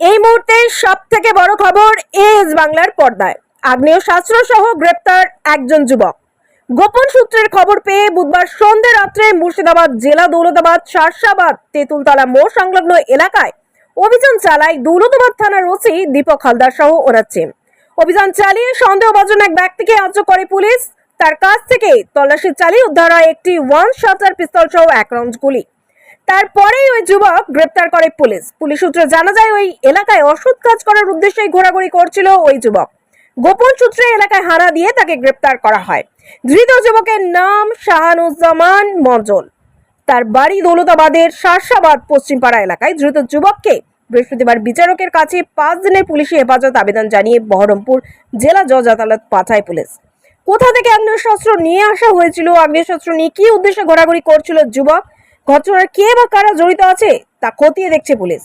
এই মুহূর্তে সব থেকে বড় খবর এজ বাংলার পর্দায়। আগ্নেয় শাস্ত্র সহ গ্রেপ্তার একজন যুবক। গোপন সূত্রের খবর পেয়ে বুধবার সন্ধ্যে রাত্রে মুর্শিদাবাদ জেলা দৌলতাবাদ, শার্শাবাদ, তেঁতুলতলা মোড় সংলগ্ন এলাকায় অভিযান চালায় দৌলতাবাদ থানার ওসি দীপক হালদার সহ ওরা টিম। অভিযান চালিয়ে সন্দেহভাজন এক ব্যক্তিকে আটক করে পুলিশ। তার কাছ থেকে তল্লাশি চালিয়ে উদ্ধার হয় একটি ওয়ান শটার পিস্তল সহ এক রাউন্ড গুলি। তারপরেই ওই যুবক গ্রেপ্তার করে পুলিশ। পুলিশ সূত্রে জানা যায়, ওই এলাকায় অসৎ কাজ করার উদ্দেশ্যে ঘোরাঘুরি করছিল ওই যুবক। গোপন সূত্রে এলাকায় হানা দিয়ে তাকে গ্রেপ্তার করা হয়। ধৃত যুবকের নাম শাহানুজ্জামান মজল তার বাড়ি দৌলতাবাদের শার্শাবাদ, পশ্চিমপাড়া এলাকায়। ধৃত যুবককে বৃহস্পতিবার বিচারকের কাছে পাঁচ দিনের পুলিশি হেফাজত আবেদন জানিয়ে বহরমপুর জেলা জজ আদালত পাঠায় পুলিশ। কোথা থেকে আগ্নেয়শস্ত্র নিয়ে আসা হয়েছিল, আগ্নেয়শস্ত্র নিয়ে কি উদ্দেশ্যে ঘোরাঘুরি করছিল যুবক? ঘটনার কে বা কারা জড়িত আছে তা খতিয়ে দেখছে পুলিশ।